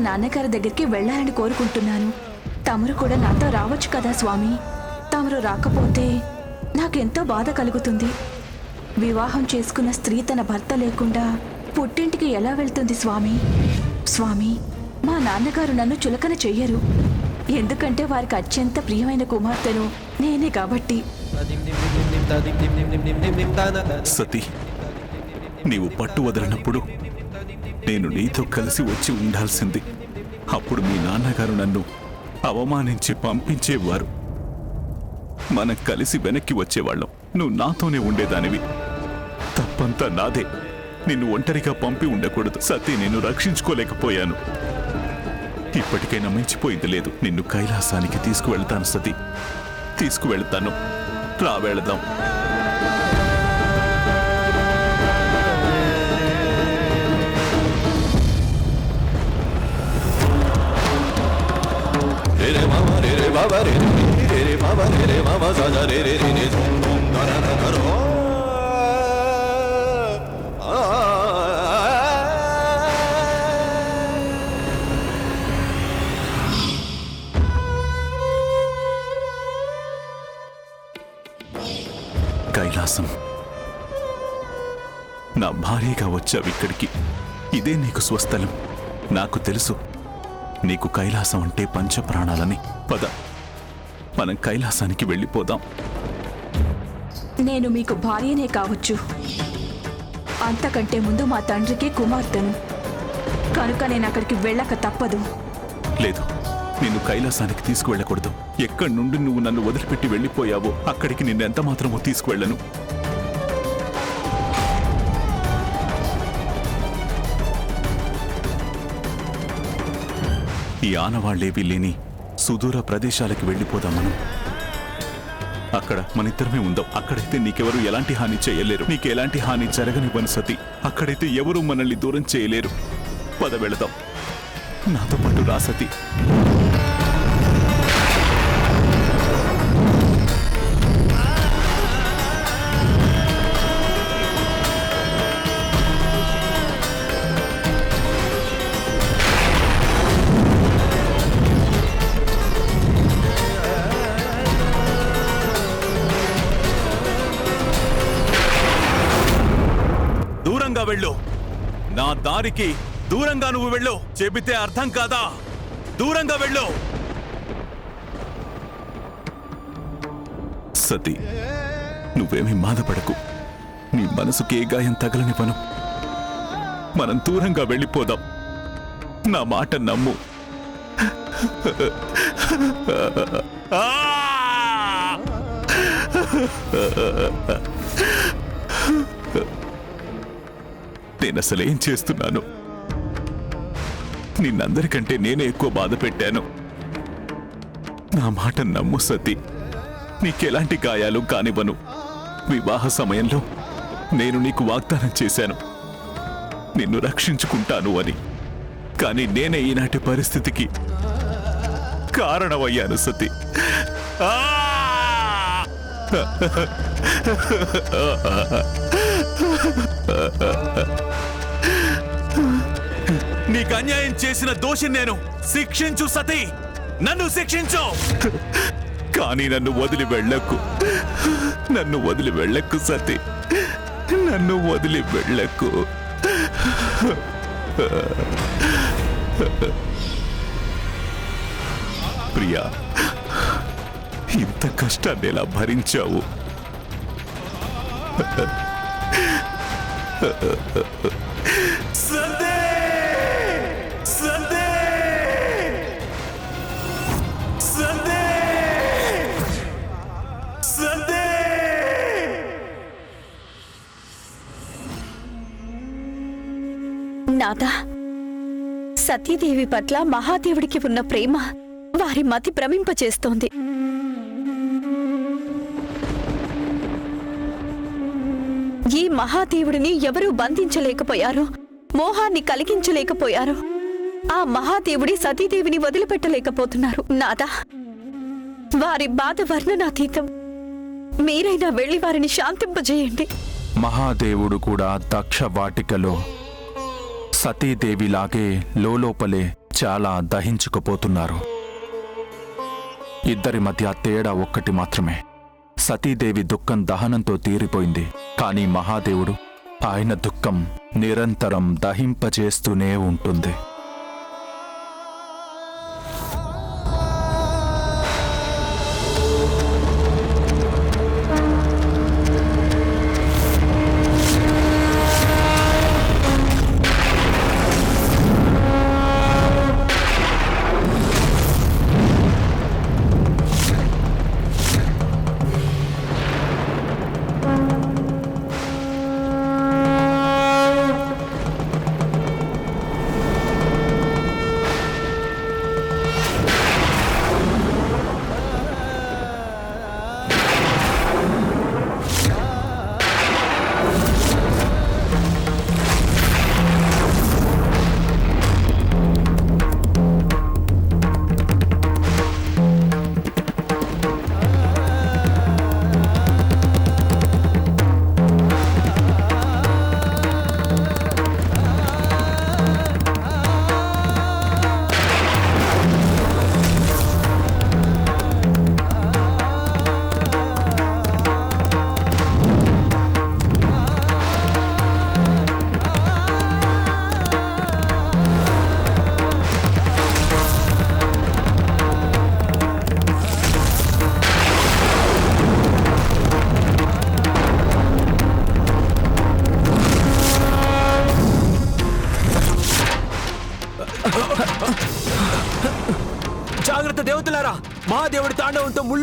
మా నాన్నగారి దగ్గరికి వెళ్ళాలని కోరుకుంటున్నాను. తమరు కూడా నాతో రావచ్చు కదా స్వామి? తమరు రాకపోతే నాకెంతో బాధ కలుగుతుంది. వివాహం చేసుకున్న స్త్రీ తన భర్త లేకుండా పుట్టింటికి ఎలా వెళ్తుంది స్వామి? స్వామి మా నాన్నగారు నన్ను చులకన చెయ్యరు. ఎందుకంటే వారికి అత్యంత ప్రియమైన కుమార్తెను నేనే కాబట్టి. సతీ నీవు పట్టు వదలనప్పుడు నేను నీతో కలిసి వచ్చి ఉండాల్సింది. అప్పుడు మీ నాన్నగారు నన్ను అవమానించి పంపించేవారు. మనం కలిసి వెనక్కి వచ్చేవాళ్ళం. నువ్వు నాతోనే ఉండేదానివి. తప్పంతా నాదే. నిన్ను ఒంటరిగా పంపి ఉండకూడదు. సతీ నిన్ను రక్షించుకోలేకపోయాను. ఇప్పటికైనా మించిపోయింది లేదు. నిన్ను కైలాసానికి తీసుకువెళ్తాను సతీ. తీసుకువెళ్తాను. రా వెళదాం. రే రే బాబా రే రే మామ రే రే మామ ఆ, కైలాసం. నా భార్యగా వచ్చావు ఇక్కడికి. ఇదే నీకు స్వస్థలం. నాకు తెలుసు. నీకు కైలాసం అంటే పంచప్రాణాలని. పద. మనం కైలాసానికి వెళ్ళిపోదాం. నేను మీకు భార్యనే కావచ్చు. అంతకంటే ముందు మా తండ్రికి కుమార్తెను. కనుక నేను అక్కడికి వెళ్ళక తప్పదు. లేదు. నిన్ను కైలాసానికి తీసుకువెళ్ళకూడదు. ఎక్కడి నుండి నువ్వు నన్ను వదిలిపెట్టి వెళ్ళిపోయావో అక్కడికి నిన్ను ఎంత మాత్రమో తీసుకువెళ్ళను. ఈ ఆనవాళ్ళేవి లేని సుదూర ప్రదేశాలకి వెళ్ళిపోదాం మనం. అక్కడ మనిద్దరమే ఉందాం. అక్కడైతే నీకెవరు ఎలాంటి హాని చేయలేరు. నీకు ఎలాంటి హాని జరగనివ్వను సతి. అక్కడైతే ఎవరూ మనల్ని దూరం చేయలేరు. పద వెళదాం. నాతో పాటు రా దారికి దూరంగా నువ్వు వెళ్ళు. చెబితే అర్థం కాదా? దూరంగా వెళ్ళు. సతీ నువ్వేమీ బాధపడకు నీ మనసుకి ఏ గాయం తగలనివ్వను. మనం దూరంగా వెళ్ళిపోదాం. నా మాట నమ్ము. ఆ! నేను అసలు ఏం చేస్తున్నాను? నిన్నందరికంటే నేనే ఎక్కువ బాధ పెట్టాను. నా మాట నమ్ము సతీ. నీకెలాంటి గాయాలు కానివ్వను. వివాహ సమయంలో నేను నీకు వాగ్దానం చేశాను. నిన్ను రక్షించుకుంటాను అని. కానీ నేనే ఈనాటి పరిస్థితికి కారణమయ్యాను సతీ. ఆ! నీకు అన్యాయం చేసిన దోషి నేను శిక్షించు సతీ. నన్ను శిక్షించు. కానీ నన్ను వదిలి వెళ్ళకు. నన్ను వదిలి వెళ్ళకు సతీ. నన్ను వదిలి వెళ్ళకు. ప్రియా ఇంత కష్టాన్ని ఎలా భరించావు? నాదా సతీదేవి పట్ల మహాదేవుడికి ఉన్న ప్రేమ వారి మతి భ్రమింపచేస్తోంది. ఈ మహాదేవుడిని ఎవరూ బంధించలేకపోయారు. మోహాన్ని కలిగించలేకపోయారు. ఆ మహాదేవుడి సతీదేవిని వదిలిపెట్టలేకపోతున్నారు. నాదా వారి బాధ వర్ణనాతీతం. మీరైనా వెళ్ళి వారిని శాంతింపజేయండి. మహాదేవుడు కూడా దక్ష వాటికలో సతీదేవిలాగే లోపలే చాలా దహించుకుపోతున్నారు. ఇద్దరి మధ్య తేడా ఒక్కటి మాత్రమే. సతీదేవి దుఃఖం దహనంతో తీరిపోయింది. కానీ మహాదేవుడు ఆయన దుఃఖం నిరంతరం దహింపచేస్తూనే ఉంటుంది.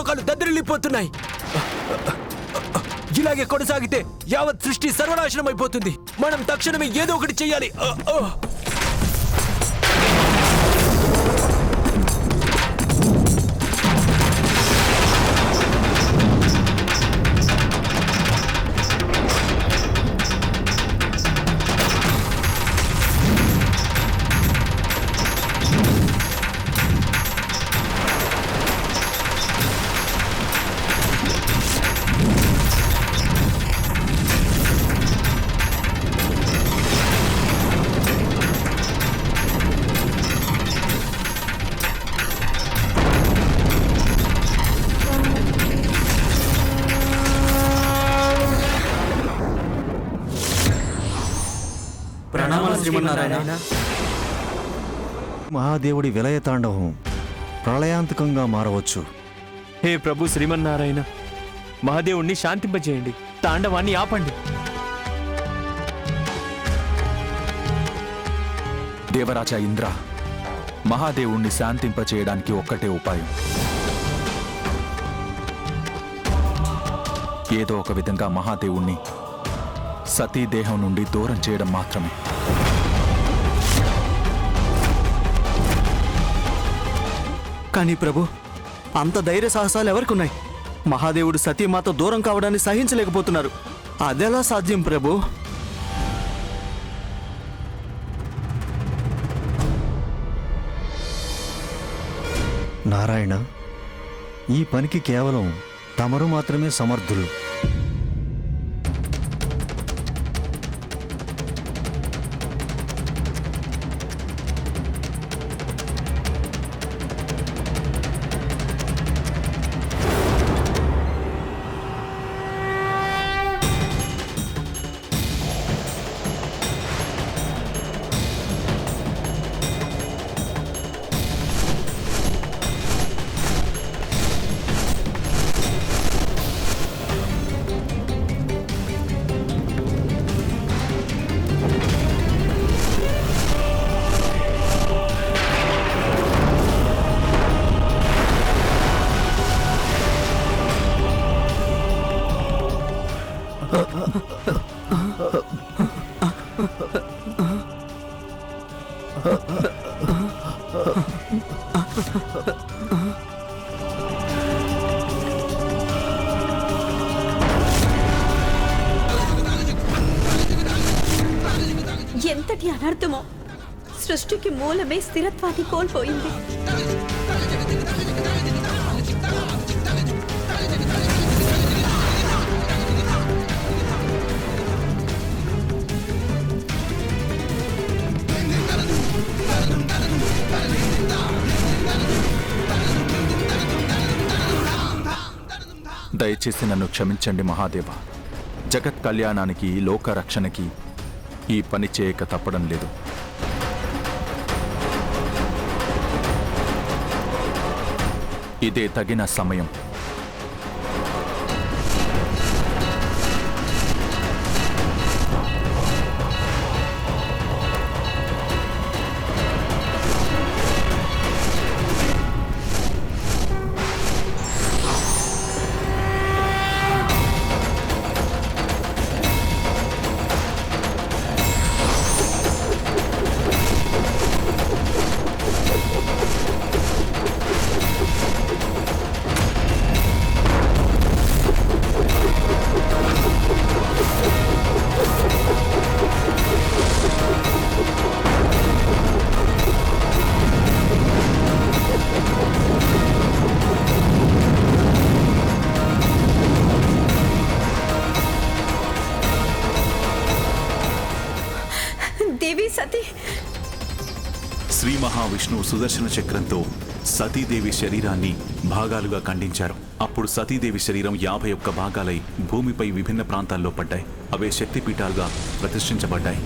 ముల్లోకాలు దద్దరిల్లిపోతున్నాయి. ఇలాగే కొనసాగితే యావత్ సృష్టి సర్వనాశనం అయిపోతుంది. మనం తక్షణమే ఏదో ఒకటి చెయ్యాలి మహాదేవుడి విలయ తాండవం ప్రళయాంతకంగా మారవచ్చు. హే ప్రభు శ్రీమన్నారాయణ మహాదేవుణ్ణి శాంతింపజేయండి తాండవాన్ని ఆపండి. దేవరాజా ఇంద్ర మహాదేవుణ్ణి శాంతింపచేయడానికి ఒక్కటే ఉపాయం. ఏదో ఒక విధంగా మహాదేవుణ్ణి సతీదేహం నుండి దూరం చేయడం మాత్రమే. కానీ ప్రభు అంత ధైర్య సాహసాలు ఎవరికున్నాయి? మహాదేవుడు సతీమాత దూరం కావడాన్ని సహించలేకపోతున్నారు. అదెలా సాధ్యం ప్రభు? నారాయణ ఈ పనికి కేవలం తమరు మాత్రమే సమర్థులు. అదృష్టమో సృష్టికి మూలమే స్థిరత్వాన్ని కోల్పోయింది. దయచేసి నన్ను క్షమించండి మహాదేవ. జగత్ కళ్యాణానికి లోక రక్షణకి ఈ పని చేయక తప్పడం లేదు. ఇదే తగిన సమయం. దేవి సతీ శ్రీ మహావిష్ణువు సుదర్శన చక్రంతో సతీదేవి శరీరాన్ని భాగాలుగా ఖండించారు. అప్పుడు సతీదేవి శరీరం యాభై ఒక్క భాగాలై భూమిపై విభిన్న ప్రాంతాల్లో పడ్డాయి. అవే శక్తిపీఠాలుగా ప్రతిష్ఠించబడ్డాయి.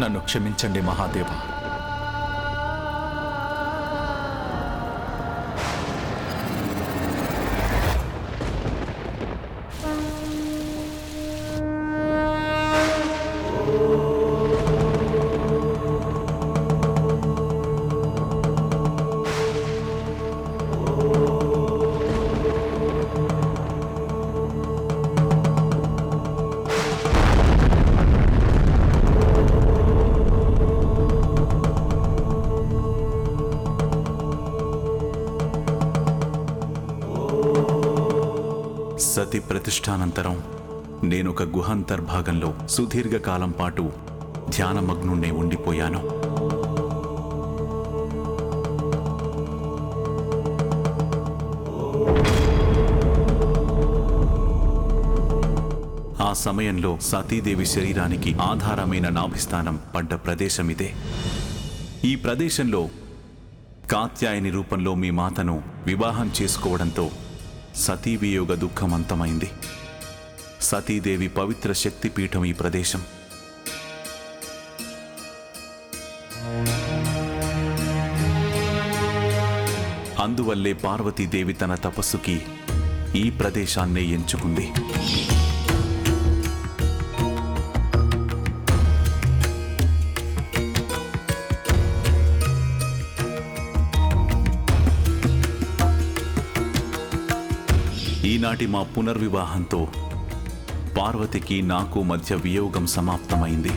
నన్ను క్షమించండి మహాదేవా. ప్రతిష్టానంతరం నేనొక గుహాంతర్భాగంలో సుదీర్ఘకాలం పాటు ధ్యానమగ్నుణ్ణే ఉండిపోయాను. ఆ సమయంలో సతీదేవి శరీరానికి ఆధారమైన నాభిస్థానం పడ్డ ప్రదేశం ఇదే ఈ ప్రదేశంలో కాత్యాయని రూపంలో మీ మాతను వివాహం చేసుకోవడంతో సతీవియోగ దుఃఖమంతమైంది. సతీదేవి పవిత్ర శక్తిపీఠం ఈ ప్రదేశం. అందువల్లే పార్వతీదేవి తన తపస్సుకి ఈ ప్రదేశాన్నే ఎంచుకుంది. ఈనాటి మా పునర్వివాహంతో పార్వతికి నాకు మధ్య వియోగం సమాప్తమైంది.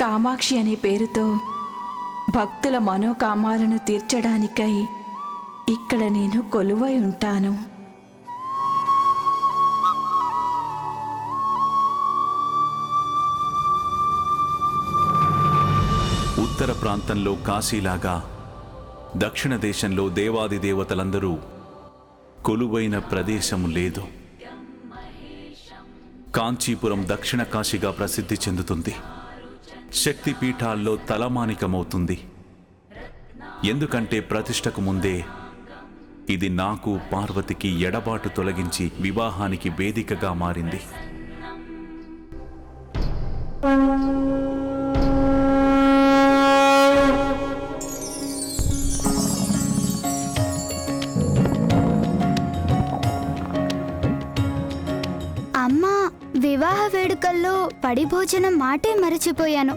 కామాక్షి అనే పేరుతో భక్తుల మనోకామాలను తీర్చడానికై ఇక్కడ నేను కొలువై ఉంటాను. ఉత్తర ప్రాంతంలో కాశీలాగా దక్షిణ దేశంలో దేవాది దేవతలందరూ కొలువైన ప్రదేశం లేదు. కాంచీపురం దక్షిణ కాశీగా ప్రసిద్ధి చెందుతుంది. శక్తి పీఠాల్లో తలమానికమవుతుంది. ఎందుకంటే ప్రతిష్టకు ముందే ఇది నాకు పార్వతికి ఎడబాటు తొలగించి వివాహానికి వేదికగా మారింది. అమ్మ వివాహ వేడుకల్లో పడిభోజనం మాటే మరచిపోయాను.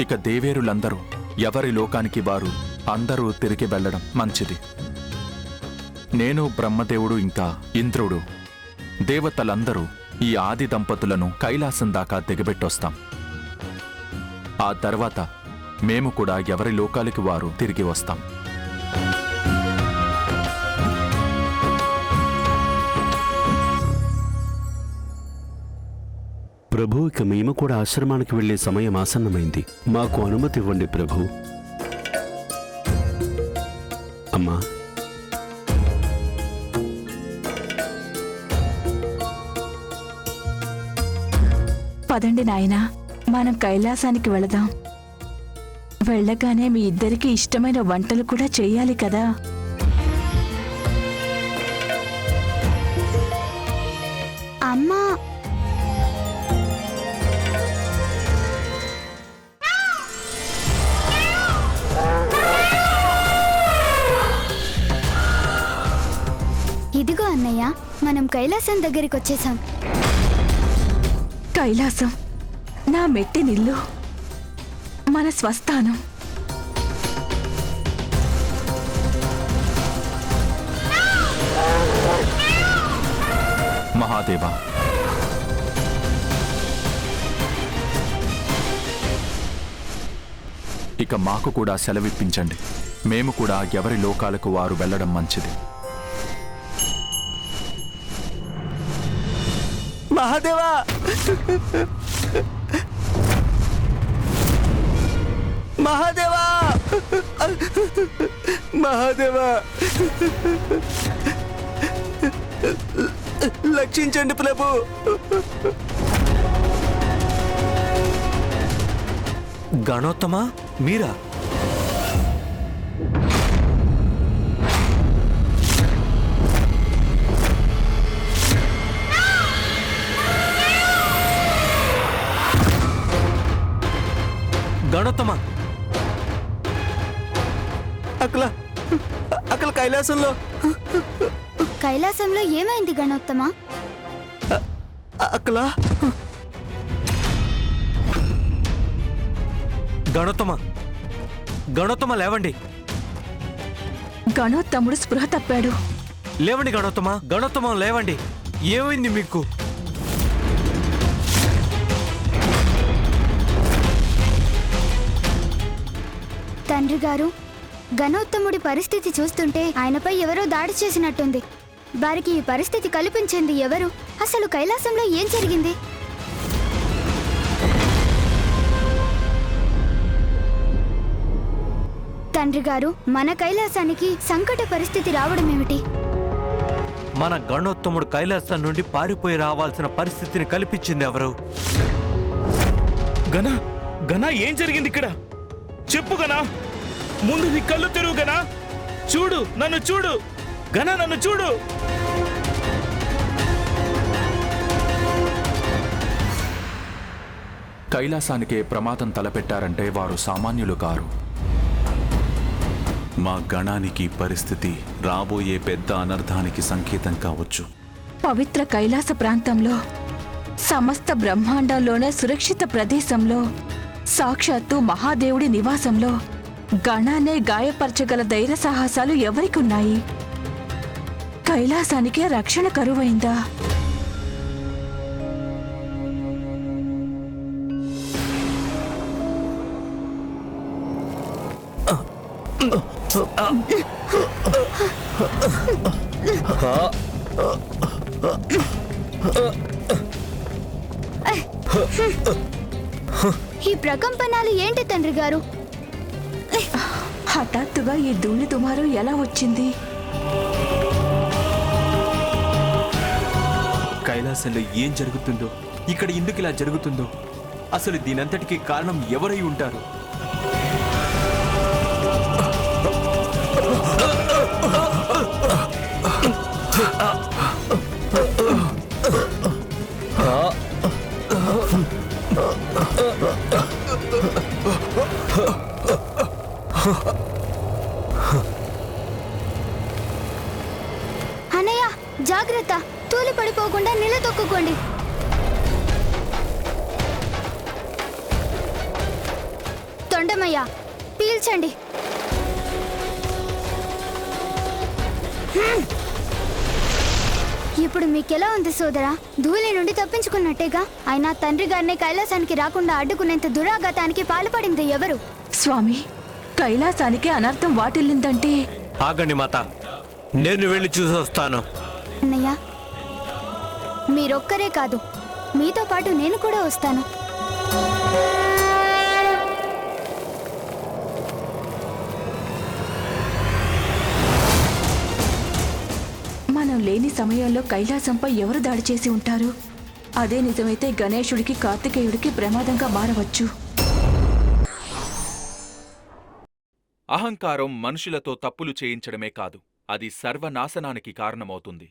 ఇక దేవేరులందరూ ఎవరి లోకానికి వారు అందరూ తిరిగి వెళ్ళడం మంచిది. నేను బ్రహ్మదేవుడు ఇంకా ఇంద్రుడు. దేవతలందరూ ఈ ఆది దంపతులను కైలాసం దాకా దిగబెట్టొస్తాం. ఆ తర్వాత మేము కూడా ఎవరి లోకాలకి వారు తిరిగి వస్తాం. ప్రభు ఇక మేము కూడా ఆశ్రమానికి వెళ్ళే సమయం ఆసన్నమైంది. మాకు అనుమతి ఇవ్వండి ప్రభు. అమ్మా. పదండి నాయనా మనం కైలాసానికి వెళదాం. వెళ్ళగానే మీ ఇద్దరికి ఇష్టమైన వంటలు కూడా చేయాలి కదా. కైలాసం దగ్గరికి వచ్చేసాం కైలాసం నా మెట్టినిల్లు మన స్వస్థానం. మహాదేవ. ఇక మాకు కూడా సెలవిప్పించండి. మేము కూడా ఎవరి లోకాలకు వారు వెళ్ళడం మంచిది. మహాదేవా! మహాదేవా! మహాదేవా! లక్షించండి ప్రభు! గణోత్తమా? మీరా? గణోత్తమా అక్కల. అక్కల కైలాసంలో. కైలాసంలో ఏమైంది గణోత్తమా? అక్కల. గణోత్తమా. గణోత్తమా లేవండి. గణోత్తముడు స్పృహ తప్పాడు. లేవండి గణోత్తమా. గణోత్తమా లేవండి. ఏమైంది మీకు? తండ్రి గారు. గణోత్తముడి పరిస్థితి చూస్తుంటే ఆయనపై ఎవరో దాడి చేసినట్టుంది. వారికి ఈ పరిస్థితి కల్పించింది ఎవరు? అసలు కైలాసంలో ఏం జరిగింది? తండ్రి గారు మన కైలాసానికి సంకట పరిస్థితి రావడం ఏమిటి? మన గణోత్తముడు కైలాసం నుండి పారిపోయి రావాల్సిన పరిస్థితిని కల్పించింది ఎవరు? గణ గణ ఏం జరిగింది ఇక్కడ? చెప్పు గణ ముందు నీ కళ్ళు తెరువు గణ చూడు నన్ను చూడు. గణ నన్ను చూడు. కైలాసానికే ప్రమాదం తలపెట్టారంటే వారు సామాన్యులు కారు. మా గణానికి పరిస్థితి రాబోయే పెద్ద అనర్థానికి సంకేతం కావచ్చు. పవిత్ర కైలాస ప్రాంతంలో సమస్త బ్రహ్మాండంలోనే సురక్షిత ప్రదేశంలో సాక్షాత్తు మహాదేవుడి నివాసంలో గణాన్నే గాయపరచగల ధైర్య సాహసాలు ఎవరికున్నాయి? కైలాసానికే రక్షణ కరువైందా? ఈ ప్రకంపనాలు ఏంటి తండ్రి గారు? హఠాత్తుగా ఈ ధూళి దుమారం ఎలా వచ్చింది? కైలాసంలో ఏం జరుగుతుందో ఇక్కడ ఎందుకు ఇలా జరుగుతుందో అసలు దీనంతటికి కారణం ఎవరై ఉంటారు? ధూళి నుండి తప్పించుకున్నట్టేగా? అయినా తండ్రి గారిని కైలాసానికి రాకుండా అడ్డుకునేంత దురాఘాతానికి పాల్పడింది ఎవరు? స్వామి కైలాసానికి అనర్థం వాటిల్లిందంటే? ఆగండి మాత నేను వెళ్ళి చూసొస్తాను. అన్నయ్య మీరొక్కరే కాదు మీతో పాటు నేను కూడా వస్తాను. లేని సమయంలో కైలాసంపై ఎవరు దాడి చేసి ఉంటారు? అదే నిజమైతే గణేశుడికి కార్తికేయుడికి ప్రమాదంగా మారవచ్చు. అహంకారం మనుషులతో తప్పులు చేయించడమే కాదు అది సర్వనాశనానికి కారణమవుతుంది.